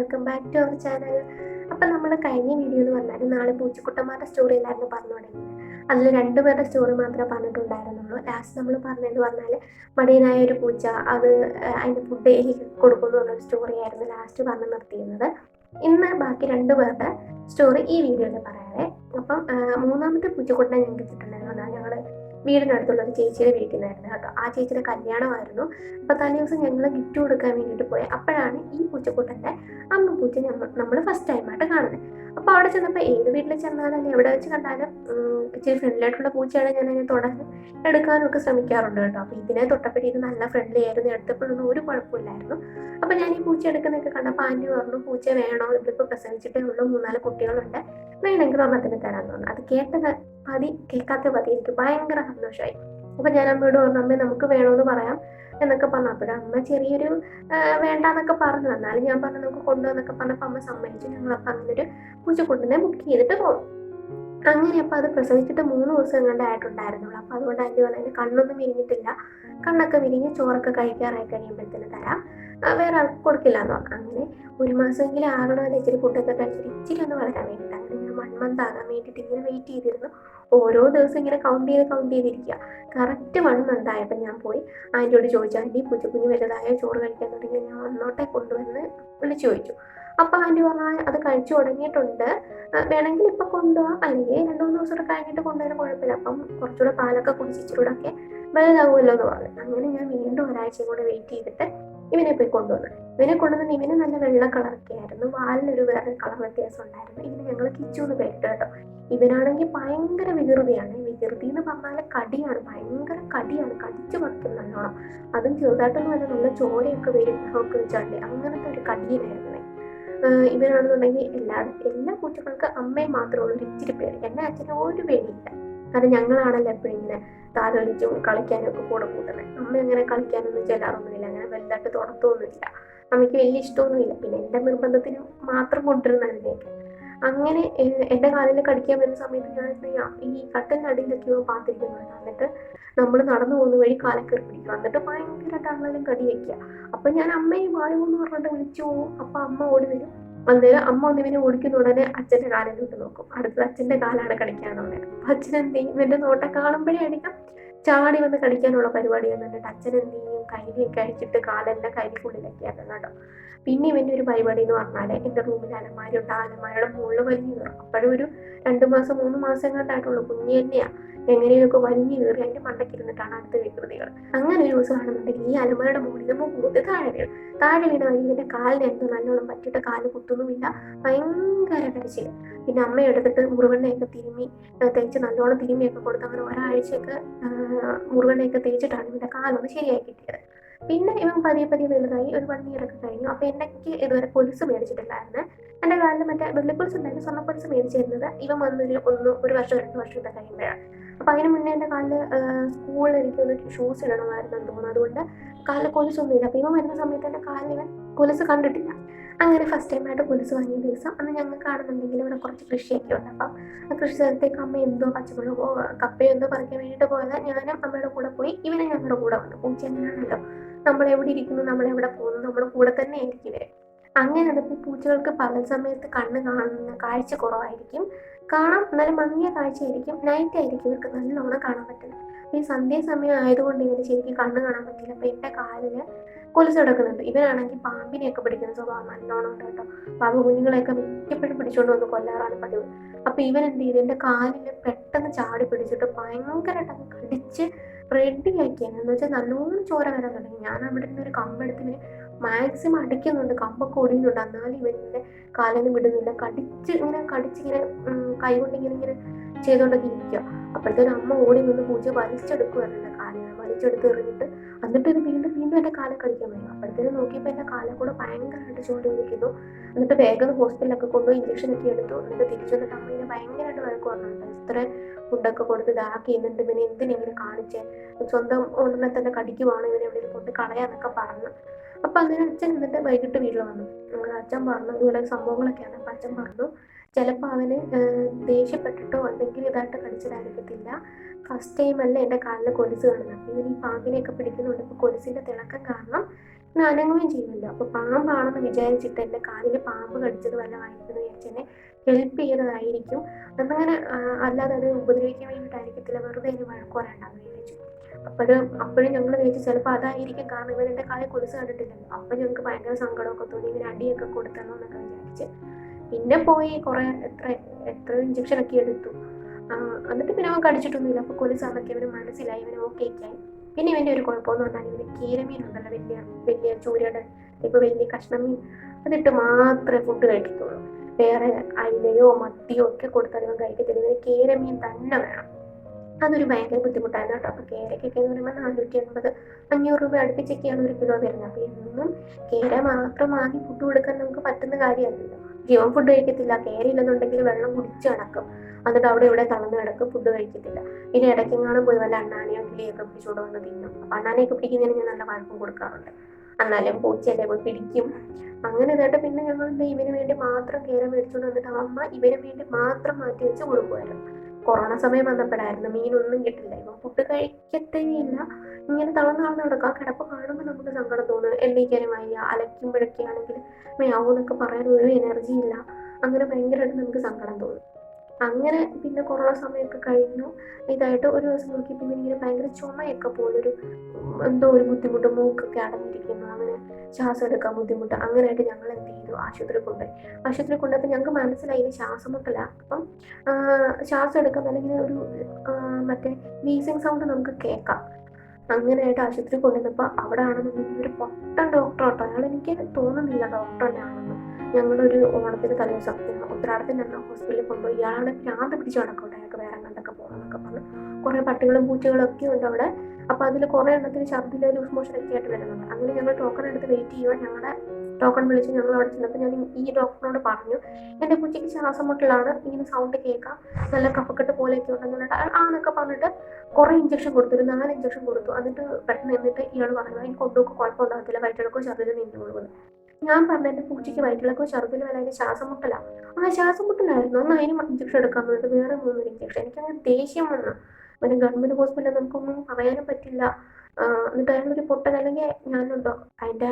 Welcome back to our channel. അപ്പം നമ്മൾ കഴിഞ്ഞ വീഡിയോ എന്ന് പറഞ്ഞാൽ നാളെ പൂച്ചക്കുട്ടന്മാരുടെ സ്റ്റോറി എല്ലായിരുന്നു പറഞ്ഞു തുടങ്ങിയത് അതിൽ രണ്ടുപേരുടെ സ്റ്റോറി മാത്രമേ പറഞ്ഞിട്ടുണ്ടായിരുന്നുള്ളൂ. ലാസ്റ്റ് നമ്മൾ പറഞ്ഞതെന്ന് പറഞ്ഞാൽ മടിയനായ ഒരു പൂച്ച അത് അതിന്റെ ഫുഡ് എനിക്ക് കൊടുക്കുന്നു എന്നൊരു സ്റ്റോറി ആയിരുന്നു ലാസ്റ്റ് പറഞ്ഞ് നിർത്തിയിരുന്നത്. ഇന്ന് ബാക്കി രണ്ടു പേരുടെ സ്റ്റോറി ഈ വീഡിയോയിൽ പറയാതെ അപ്പം മൂന്നാമത്തെ പൂച്ചക്കുട്ടനെ ഞങ്ങൾക്ക് കിട്ടിയിട്ടുണ്ടായിരുന്നു വീടിനടുത്തുള്ള ഒരു ചേച്ചിയുടെ വീട്ടിലായിരുന്നു കേട്ടോ. ആ ചേച്ചിയുടെ കല്യാണമായിരുന്നു. അപ്പോൾ തലേ ദിവസം ഞങ്ങൾ ഗിഫ്റ്റ് കൊടുക്കാൻ വേണ്ടിയിട്ട് പോയി. അപ്പോഴാണ് ഈ പൂച്ചക്കൂട്ടന്റെ അമ്മ പൂച്ച നമ്മൾ നമ്മൾ ഫസ്റ്റ് ടൈമായിട്ട് കാണുന്നത് അപ്പോൾ അവിടെ ചെന്നപ്പോൾ ഏത് വീട്ടിൽ ചെന്നാലും എവിടെ വെച്ച് കണ്ടാലും ഇച്ചിരി ഫ്രണ്ട്ലിയായിട്ടുള്ള പൂച്ചയാണ് ഞാൻ അതിനെ തുടങ്ങി എടുക്കാനും ഒക്കെ ശ്രമിക്കാറുണ്ട് കേട്ടോ. അപ്പോൾ ഇതിനെ തൊട്ടപ്പോഴേ ഇത് നല്ല ഫ്രണ്ട്ലി ആയിരുന്നു. എടുത്തപ്പോഴൊന്നും ഒരു കുഴപ്പമില്ലായിരുന്നു. അപ്പോൾ ഞാൻ ഈ പൂച്ച എടുക്കുന്നൊക്കെ കണ്ടപ്പോൾ ആന്റി പറഞ്ഞു പൂച്ച വേണോ? ഇവരിപ്പോൾ പ്രസവിച്ചിട്ടേ ഉള്ളൂ. മൂന്നാൽ കുട്ടികളുണ്ട്. വേണമെങ്കിൽ ഒരെണ്ണത്തിന് തരാൻ പറഞ്ഞു. അത് കേട്ടത് പതി കേൾക്കാത്ത പതി എനിക്ക് ഭയങ്കര സന്തോഷമായി. അപ്പൊ ഞാൻ അമ്മയോട് പറഞ്ഞു അമ്മ നമുക്ക് വേണമെന്ന് പറയാം എന്നൊക്കെ പറഞ്ഞു. അപ്പോഴും അമ്മ ചെറിയൊരു വേണ്ട എന്നൊക്കെ പറഞ്ഞു. എന്നാലും ഞാൻ പറഞ്ഞു നമുക്ക് കൊണ്ടുവന്നൊക്കെ പറഞ്ഞപ്പോൾ അമ്മ സമ്മതിച്ചു. ഞങ്ങളപ്പോൾ അങ്ങനെ ഒരു പൂച്ചക്കുട്ടിനെ ബുക്ക് ചെയ്തിട്ട് പോകും അങ്ങനെ അപ്പം അത് പ്രസവിച്ചിട്ട് മൂന്ന് ദിവസം എങ്ങാണ്ട് ആയിട്ടുണ്ടായിരുന്നുള്ളൂ. അപ്പോൾ അതുകൊണ്ട് അതിന്റെ പറഞ്ഞാൽ കണ്ണൊന്നും വിരിഞ്ഞിട്ടില്ല. കണ്ണൊക്കെ വിരിഞ്ഞ് ചോറൊക്കെ കഴിക്കാറായി കഴിയുമ്പോഴത്തേന് തരാം. വേറെ ആൾക്ക് കൊടുക്കില്ല എന്ന് പറഞ്ഞു. അങ്ങനെ ഒരു മാസമെങ്കിലും ആകണമല്ലോ ഇച്ചിരി ഫുഡൊക്കെ കഴിച്ചിട്ട്? ഇച്ചിരി ഒന്ന് വളരാൻ വേണ്ടിയിട്ട് അങ്ങനെ ഞാൻ വൺ മന്ത് ആകാൻ വേണ്ടിയിട്ട് ഇങ്ങനെ വെയിറ്റ് ചെയ്തിരുന്നു. ഓരോ ദിവസം ഇങ്ങനെ കൗണ്ട് ചെയ്ത് കൗണ്ട് ചെയ്തിരിക്കുക കറക്റ്റ് വൺ മന്ത് ആയപ്പോൾ ഞാൻ പോയി ആന്റിയോട് ചോദിച്ചു ആന്റി പൂച്ചക്കുഞ്ഞ് വലുതായ? ചോറ് കഴിക്കാൻ തുടങ്ങി ഞാൻ വന്നോട്ടെ കൊണ്ടുവന്ന് വിളിച്ചു ചോദിച്ചു. അപ്പോൾ ആന്റി പറഞ്ഞു അത് കഴിച്ചു തുടങ്ങിയിട്ടുണ്ട്. വേണമെങ്കിൽ ഇപ്പം കൊണ്ടുപോകാം അല്ലെങ്കിൽ രണ്ട് മൂന്ന് ദിവസം കഴിഞ്ഞിട്ട് കൊണ്ടുവരാൻ കുഴപ്പമില്ല. അപ്പം കുറച്ചുകൂടെ പാലൊക്കെ കുടിച്ച് ഇച്ചിരൂടെ ഒക്കെ വലുതാകുമല്ലോ എന്ന് പറഞ്ഞു. അങ്ങനെ ഞാൻ വീണ്ടും ഒരാഴ്ചയും കൂടെ വെയിറ്റ് ചെയ്തിട്ട് ഇവനെ പോയി കൊണ്ടുവന്നു. ഇവനെ കൊണ്ടുവന്ന് ഇവന് നല്ല വെള്ള കളറൊക്കെ ആയിരുന്നു. വാലിനൊരു വേറെ കളർ വ്യത്യാസം ഉണ്ടായിരുന്നു. ഇവന് ഞങ്ങൾ കിച്ചു എന്ന് പേരിട്ട് കേട്ടോ. ഇവനാണെങ്കിൽ ഭയങ്കര വികൃതിയാണ്. വികൃതി എന്ന് പറഞ്ഞാൽ കടിയാണ്. ഭയങ്കര കടിയാണ്. കടിച്ചു പറിക്കും നല്ലോണം. അതും ചെറുതായിട്ടൊന്നും അല്ല. നല്ല ചോരയൊക്കെ വരും. ഒക്കെ വെച്ചാണ്ട് അങ്ങനത്തെ ഒരു കടിയിലായിരുന്നു. ഇവനാണെന്നുണ്ടെങ്കിൽ എല്ലാ എല്ലാ കുട്ടികൾക്ക് അമ്മയെ മാത്രമേ ഉള്ളൂ. ഒരു ഇച്ചിരി പേടി എന്റെ അച്ഛന് ഒരു പേടിയില്ല. കാരണം ഞങ്ങളാണല്ലോ എപ്പോഴും ഇങ്ങനെ താലോലിച്ചും കളിക്കാനൊക്കെ കൂടെ കൂട്ടുന്നത് അമ്മ അങ്ങനെ കളിക്കാനൊന്നും ചെല്ലാറൊന്നുമില്ല. അങ്ങനെ വലുതായിട്ട് തുടർത്തൊന്നുമില്ല അമ്മയ്ക്ക് വലിയ ഇഷ്ടമൊന്നുമില്ല. പിന്നെ എന്റെ നിർബന്ധത്തിന് മാത്രം കൊണ്ടുവരുന്ന അതിലേക്ക് അങ്ങനെ എന്റെ കാലിൽ കടിക്കാൻ വരുന്ന സമയത്ത് ഞാൻ ഈ കട്ടലിനടിയിലൊക്കെയോ പാത്തിരിക്കുന്നുണ്ട് എന്നിട്ട് നമ്മൾ നടന്നു പോകുന്ന വഴി കാലം കയറി പിടിക്കും. എന്നിട്ട് ഭയങ്കര കടി വയ്ക്കുക. അപ്പൊ ഞാൻ അമ്മയെ വായു എന്ന് പറഞ്ഞിട്ട് വിളിച്ചു പോകും. അപ്പൊ അമ്മ ഓടി വരും. അന്നേരം അമ്മ ഒന്ന് ഇവനെ ഓടിക്കുന്ന ഉടനെ അച്ഛന്റെ കാലിലോട്ട് നോക്കും. അടുത്തത് അച്ഛന്റെ കാലാണ് കളിക്കാനുള്ളത് അപ്പൊ അച്ഛൻ എന്ത് ചെയ്യും? ഇവന്റെ നോട്ടം കാണുമ്പോഴേ അടിക്കാം ചാടി വന്ന് കളിക്കാനുള്ള പരിപാടി എന്നിട്ട് അച്ഛൻ എന്ത് ചെയ്യും? കൈലിയൊക്കെ അഴിച്ചിട്ട് കൈക്കുള്ളിലൊക്കെ ആക്കും കേട്ടോ. പിന്നെ ഇവന്റെ ഒരു പരിപാടി എന്ന് പറഞ്ഞാൽ എന്റെ റൂമിൽ അലമാരി ഉണ്ട് ആ അലമാരയുടെ മുകളിൽ വലിഞ്ഞു അപ്പോഴും ഒരു രണ്ട് മാസം മൂന്ന് മാസം കണ്ടായിട്ടുള്ളൂ കുഞ്ഞു തന്നെയാ. എങ്ങനെയൊക്കെ വലിഞ്ഞു കയറി അതിന്റെ മണ്ടയ്ക്ക് ഇരുന്നിട്ടാണ് അടുത്ത വികൃതികൾ. അങ്ങനെ ഒരു ദിവസം ആണെന്നുണ്ടെങ്കിൽ ഈ അലമാരയുടെ മുകളിൽ കൂടുതൽ താഴെ വീഴും താഴെ വീണ വഴി ഇതിന്റെ കാലിന് എന്തോ നല്ലോണം പറ്റിയിട്ട് കാൽ കുത്തുന്നുമില്ല. ഭയങ്കര കരച്ചിൽ. പിന്നെ അമ്മ എടുത്തിട്ട് മുറിവെണ്ണയൊക്കെ തിരുമ്മി തേച്ച് നല്ലോണം തിരുമ്മിയൊക്കെ കൊടുത്ത് അങ്ങനെ ഒരാഴ്ചയൊക്കെ മുറിവെണ്ണയൊക്കെ തേച്ചിട്ടാണ് ഇവന്റെ കാലൊന്ന് ശരിയായി കിട്ടിയത്. പിന്നെ ഇവൻ പതിയെ പതിയെ വലുതായി ഒരു വൺ ഇയർ ഒക്കെ കഴിഞ്ഞു. അപ്പൊ എനിക്ക് ഇതുവരെ പൊലിസ് മേടിച്ചിട്ടില്ലായിരുന്നു. എന്റെ കാലിൽ മറ്റേ വെള്ളിപ്പൊലിസ് ഉണ്ടായിരുന്നു. സ്വർണ പൊലിസ് മേടിച്ചിരുന്നത്. ഇവൻ വന്നൊരു ഒന്ന് ഒരു വർഷം രണ്ട് ഇതൊക്കെ കഴിയുമ്പോഴാണ്. അപ്പൊ അതിന് മുന്നേ എന്റെ കാലിൽ സ്കൂളിൽ എനിക്കൊന്ന് ഷൂസ് ഇടണമായിരുന്നു തോന്നുന്നു. അതുകൊണ്ട് കാലിൽ ഇല്ല. അപ്പൊ ഇവൻ വരുന്ന സമയത്ത് എന്റെ കാലിൽ ഇവൻ കൊലുസ് കണ്ടിട്ടില്ല. അങ്ങനെ ഫസ്റ്റ് ടൈമായിട്ട് കൊലുസ് വാങ്ങിയ ദിവസം അന്ന് ഞങ്ങൾ കാണുന്നുണ്ടെങ്കിൽ ഇവിടെ കുറച്ച് കൃഷിയൊക്കെ ഉണ്ട്. അപ്പം ആ കൃഷി സ്ഥലത്തേക്ക് അമ്മ എന്തോ പച്ചമുളകോ കപ്പയോ എന്തോ പറിക്കാൻ വേണ്ടിയിട്ട് പോയത്. ഞാനും അമ്മയുടെ കൂടെ പോയി. ഇവനെ ഞങ്ങളുടെ കൂടെ വന്നു. പൂച്ച എങ്ങനെയാണല്ലോ നമ്മൾ എവിടെ ഇരിക്കുന്നു? നമ്മൾ എവിടെ പോകുന്നു? നമ്മുടെ കൂടെ തന്നെ ആയിരിക്കും ഇവർ. അങ്ങനെ അതിപ്പോൾ പൂച്ചകൾക്ക് പകൽ സമയത്ത് കണ്ണ് കാണുന്ന കാഴ്ച കുറവായിരിക്കും. കാണാം നല്ല മങ്ങിയ കാഴ്ചയായിരിക്കും. നൈറ്റ് ആയിരിക്കും ഇവർക്ക് നല്ലോണം കാണാൻ പറ്റുന്നത്. അപ്പൊ ഈ സന്ധ്യാസമയം ആയതുകൊണ്ട് ഇവന് ശരിക്കും കണ്ണ് കാണാൻ പറ്റില്ല. അപ്പം എന്റെ കാലിൽ കൊലുസ് കിടക്കുന്നുണ്ട്. ഇവനാണെങ്കിൽ പാമ്പിനെയൊക്കെ പിടിക്കുന്ന സ്വഭാവം നല്ലോണം ഉണ്ട് കേട്ടോ. പാമ്പ് കുഞ്ഞുങ്ങളെയൊക്കെ മിക്കപ്പോഴും പിടിച്ചുകൊണ്ട് വന്ന് കൊല്ലാറാണ് പതിവ്. അപ്പോൾ ഇവൻ എന്ത് ചെയ്തു? എന്റെ കാലിൽ പെട്ടെന്ന് ചാടി പിടിച്ചിട്ട് ഭയങ്കരമായിട്ട് അങ്ങ് കടിച്ച് റെഡിയാക്കിയാണ് എന്ന് വെച്ചാൽ നല്ലോണം ചോര വരാൻ തുടങ്ങി. ഞാൻ അവിടെ നിന്ന് ഒരു കമ്പെടുത്ത് ഇവന് മാക്സിമം അടിക്കുന്നുണ്ട് കമ്പൊക്കെ ഒടിയുന്നുണ്ട് എന്നാലും ഇവന്റെ കാലൊന്നും വിടുന്നില്ല. കടിച്ച് ഇങ്ങനെ കടിച്ച് ഇങ്ങനെ കൈ കൊണ്ട് ഇങ്ങനെ ഇങ്ങനെ ചെയ്തുകൊണ്ടൊക്കെ ഇരിക്കുക അപ്പോഴത്തേനും അമ്മ ഓടി നിന്ന് പൂച്ച വലിച്ചെടുക്കുവായിരുന്നു എന്റെ കാലിനെ വലിച്ചെടുത്ത് എറിഞ്ഞിട്ട് എന്നിട്ട് ഇത് വീണ്ടും വീണ്ടും എന്റെ കാലം കടിക്കാൻ വരും. അപ്പോഴത്തേനും നോക്കിയപ്പോൾ എന്റെ കാലം കൂടെ ഭയങ്കരമായിട്ട് ഇരിക്കുന്നു എന്നിട്ട് വേഗം ഹോസ്പിറ്റലൊക്കെ കൊണ്ടുപോയി ഇഞ്ചക്ഷൻ ഒക്കെ എടുത്തു. എന്നിട്ട് തിരിച്ചു വന്നിട്ട് അമ്മേനെ ഭയങ്കരമായിട്ട് വഴക്ക് പറഞ്ഞിട്ടുണ്ട് ഇത്ര ഫുഡൊക്കെ കൊടുത്ത് ഇതാക്കി എന്നിട്ട് ഇവനെ എന്തിനെങ്കിലും കാണിച്ചേ? സ്വന്തം ഉടനെ തന്നെ കടിക്കുവാണ്? ഇവനെ എവിടെ കൊണ്ട് കളയാന്നൊക്കെ പറഞ്ഞു. അപ്പൊ അങ്ങനെ അച്ഛൻ എന്നിട്ട് വൈകിട്ട് വീട്ടിൽ വന്നു. അച്ഛൻ പറഞ്ഞു ഇതുപോലെ സംഭവങ്ങളൊക്കെയാണ്. അപ്പൊ അച്ഛൻ പറഞ്ഞു ചിലപ്പോൾ അവന് ദേഷ്യപ്പെട്ടിട്ടോ എന്തെങ്കിലും ഇതായിട്ട് കടിച്ചതായിരിക്കത്തില്ല ഫസ്റ്റ് ടൈം അല്ല എന്റെ കാലിൽ കൊലുസ് കാണുന്നത്. അപ്പോൾ ഇവൻ ഈ പാമ്പിനെയൊക്കെ പിടിക്കുന്നുണ്ട്. ഇപ്പോൾ കൊലുസിന്റെ തിളക്കം കാരണം പിന്നെ അനങ്ങുകയും ചെയ്യുമല്ലോ. അപ്പോൾ പാമ്പാണെന്ന് വിചാരിച്ചിട്ട് എന്റെ കാലിൽ പാമ്പ് കടിച്ചത് വല്ല എന്ന് വിചാരിച്ച് എന്നെ ഹെൽപ്പ് ചെയ്തതായിരിക്കും അതങ്ങനെ അല്ലാതെ അത് ഉപദ്രവിക്കാൻ വേണ്ടിയിട്ടായിരിക്കത്തില്ല. വെറുതെ അതിന് വഴക്ക് പറയണ്ടെന്ന് വിചാരിച്ചു. അപ്പോഴും അപ്പോഴും ഞങ്ങൾ വിചാരിച്ചു ചിലപ്പോൾ അതായിരിക്കും കാരണം ഇവൻ എന്റെ കാലിൽ കൊലുസ് കണ്ടിട്ടില്ലല്ലോ. അപ്പം ഞങ്ങൾക്ക് ഭയങ്കര സങ്കടമൊക്കെ തോന്നി. ഇവന് അടിയൊക്കെ കൊടുത്തല്ലോ എന്നൊക്കെ വിചാരിച്ച്. പിന്നെ പോയി കുറേ എത്ര എത്ര ഇഞ്ചക്ഷനൊക്കെ എടുത്തു. എന്നിട്ട് പിന്നെ അവൻ കടിച്ചിട്ടൊന്നുമില്ല. അപ്പോൾ കൊലുസ് അതൊക്കെ ഇവന് മനസ്സിലായി. ഇവന് ഓക്കെ ആയി. പിന്നെ ഇവന്റെ ഒരു കുഴപ്പമെന്ന് പറഞ്ഞാൽ ഇവന് കീരമീൻ ഉണ്ടല്ലോ വലിയ വലിയ ചൂരയുടെ ഇപ്പോൾ വലിയ കഷ്ണം മീൻ അതിട്ട് മാത്രമേ ഫുഡ് കഴിക്കത്തുള്ളൂ. വേറെ അയിലയോ മത്തിയോ ഒക്കെ കൊടുത്താൽ ഇവൻ കഴിക്കത്തില്ല ഇവന് കേരമീൻ തന്നെ വേണം. അതൊരു ഭയങ്കര ബുദ്ധിമുട്ടായിരുന്നു കേട്ടോ. അപ്പോൾ കേരക്കൊക്കെ എന്ന് പറയുമ്പോൾ നാനൂറ്റി എൺപത് അഞ്ഞൂറ് രൂപ അടുപ്പിച്ചൊക്കെയാണ് ഒരു കിലോ വരുന്നത്. അപ്പോൾ എന്നും കേര മാത്രം വാങ്ങി ഫുഡ് കൊടുക്കാൻ നമുക്ക് പറ്റുന്ന കാര്യമല്ലല്ലോ. ജീവൻ ഫുഡ് കഴിക്കത്തില്ല കെയർ ഇല്ലെന്നുണ്ടെങ്കിൽ വെള്ളം കുടിച്ച് കിടക്കും. എന്നിട്ട് അവിടെ ഇവിടെ തളർന്ന് കിടക്കും ഫുഡ് കഴിക്കത്തില്ല. ഇനി ഇടയ്ക്കെങ്ങാനും പോയി വല്ല അണ്ണാനെയോ കിളിയൊക്കെ പിടിച്ചുകൊണ്ട് വന്ന് തിന്നും. അപ്പം അണ്ണാനെയൊക്കെ പിടിക്കുന്നതിന് ഞാൻ നല്ല വഴക്കം കൊടുക്കാറുണ്ട്. എന്നാലും പൂച്ചയല്ലേ പോയി പിടിക്കും. അങ്ങനെ ഇതായിട്ട് പിന്നെ ഞങ്ങൾ ഇവന് വേണ്ടി മാത്രം കയറി മേടിച്ചുകൊണ്ട് വന്നിട്ട് അമ്മ ഇവന് വേണ്ടി മാത്രം മാറ്റി വെച്ച് കൊടുക്കുമായിരുന്നു കൊറോണ സമയം വന്നപ്പോഴായിരുന്നു മീനൊന്നും കിട്ടില്ല. ഇപ്പം ഫുഡ് കഴിക്കത്തേയില്ല. ഇങ്ങനെ തളർന്നു തളർന്ന് കിടക്കുക കിടപ്പ് കാണുമ്പോൾ നമുക്ക് സങ്കടം തോന്നും. എണ്ണീക്കാനും വയ്യ. അലക്കുമ്പോഴൊക്കെ ആണെങ്കിൽ മേയാവൂന്നൊക്കെ പറയാൻ ഒരു എനർജി ഇല്ല. അങ്ങനെ ഭയങ്കരമായിട്ട് നമുക്ക് സങ്കടം തോന്നും. അങ്ങനെ പിന്നെ കൊറോണ സമയമൊക്കെ കഴിഞ്ഞു. ഇതായിട്ട് ഒരു ദിവസം നോക്കിയപ്പോൾ ഇങ്ങനെ ഭയങ്കര ചുമയൊക്കെ പോലൊരു എന്തോ ഒരു ബുദ്ധിമുട്ട് മൂക്കൊക്കെ അടഞ്ഞിരിക്കുന്നു. അങ്ങനെ ശ്വാസം എടുക്കാൻ ബുദ്ധിമുട്ട്. അങ്ങനെയായിട്ട് ഞങ്ങൾ എന്ത് ചെയ്തു ആശുപത്രി കൊണ്ടുപോയി ആശുപത്രി കൊണ്ടുപോയപ്പോൾ ഞങ്ങൾക്ക് മനസ്സിലായി ഇത് ശ്വാസം മുട്ടല അപ്പം ശ്വാസം എടുക്കാൻ അല്ലെങ്കിൽ ഒരു മറ്റേ വീസിങ് സൗണ്ട് നമുക്ക് കേൾക്കാം. അങ്ങനെയായിട്ട് ആശുപത്രി കൊണ്ടുവന്നപ്പോൾ അവിടെ ആണെന്നുണ്ടെങ്കിൽ ഒരു പൊട്ടൻ ഡോക്ടർ കേട്ടോ അയാൾ എനിക്ക് തോന്നുന്നില്ല ഡോക്ടർ തന്നെയാണെന്ന്. ഞങ്ങളൊരു ഓണത്തിന് തലേദിവസം ഉത്തരാടത്തിന് തന്നെ ഹോസ്പിറ്റലിൽ കൊണ്ടുപോയി. ഇയാളെ ഭ്രാന്ത് പിടിച്ച് നടക്കട്ടെ അയാൾക്ക് വേറെ കണ്ടൊക്കെ പോകണമെന്നൊക്കെ പറഞ്ഞു. കുറേ പട്ടികളും പൂച്ചകളും ഒക്കെ ഉണ്ട് അവിടെ. അപ്പോൾ അതിൽ കുറേ എണ്ണത്തിന് ഛർദിൽ ലൂസ് മോഷൻ ഒക്കെ ആയിട്ട് വരുന്നുണ്ട്. അങ്ങനെ ഞങ്ങൾ ടോക്കൺ എടുത്ത് വെയിറ്റ് ചെയ്യുക ഞങ്ങളുടെ ടോക്കൺ വിളിച്ച് ഞങ്ങൾ അവിടെ ചെന്നപ്പോൾ ഞാൻ ഈ ഡോക്ടറിനോട് പറഞ്ഞു എന്റെ കുട്ടിക്ക് ശ്വാസം മുട്ടലാണ് ഇങ്ങനെ സൗണ്ട് കേൾക്കാം. നല്ല കഫക്കെട്ട് പോലെയൊക്കെ ഉണ്ടെന്ന് ആന്നൊക്കെ പറഞ്ഞിട്ട് കുറേ ഇഞ്ചക്ഷൻ കൊടുത്തു ഒരു നാല് ഇഞ്ചക്ഷൻ കൊടുത്തു. എന്നിട്ട് പെട്ടെന്ന് എന്നിട്ട് ഇയാൾ പറഞ്ഞു അതിന് കൊണ്ടുപോക്ക് കുഴപ്പമുണ്ടാകത്തില്ല. വയറ്റിളക്കോ ഛർദിൽ കൊടുക്കുന്നത് ഞാൻ പറഞ്ഞ എന്റെ പൂച്ചയ്ക്ക് വയറ്റിളക്കോ ഛർദിലോ അല്ല അതിന്റെ ശ്വാസം മുട്ടല ആ ശ്വാസം മുട്ടലായിരുന്നു ഒന്ന് അതിന് ഇഞ്ചക്ഷൻ എടുക്കാൻ പറഞ്ഞിട്ട് വേറെ മൂന്നൊരു ഇഞ്ചക്ഷൻ എനിക്കങ്ങനെ ദേഷ്യം വന്നു. പിന്നെ ഗവൺമെന്റ് ഹോസ്പിറ്റലിൽ നമുക്കൊന്നും പറയാനും പറ്റില്ല. എന്നിട്ട് അയാളൊരു പൊട്ടൻ അല്ലെങ്കിൽ ഞാനുണ്ടോ? അതിന്റെ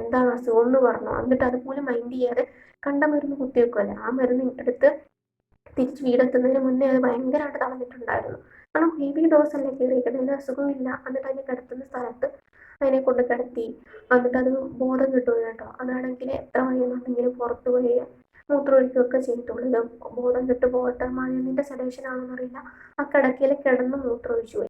എന്താണ് അസുഖം എന്ന് പറഞ്ഞു? എന്നിട്ട് അതുപോലെ മൈൻഡ് ചെയ്യാതെ കണ്ട മരുന്ന് കുത്തിവെക്കുമല്ലേ ആ മരുന്ന് എടുത്ത് തിരിച്ച് വീടെത്തുന്നതിന് മുന്നേ അത് ഭയങ്കരമായിട്ട് തളർന്നിട്ടുണ്ടായിരുന്നു. കാരണം ഹെവി ഡോസ് അല്ലേ കയറിയിരിക്കുന്നത് അതിന് അസുഖമില്ല. എന്നിട്ട് അതിനെ കിടത്തുന്ന സ്ഥലത്ത് അതിനെ കൊണ്ട് കിടത്തി. എന്നിട്ട് അത് ബോധം കിട്ടുക കേട്ടോ. അതാണെങ്കിൽ എത്ര വയ്യെന്നുണ്ടെങ്കിലും പുറത്ത് പോയി മൂത്രമൊഴിക്കുകയൊക്കെ ചെയ്യത്തുള്ളൂ ഇത് ബോധം കെട്ട് മഴ നിന്റെ സെഡേഷൻ ആണെന്നറിയില്ല. ആ കിടക്കയിൽ കിടന്ന് മൂത്രമൊഴിച്ചു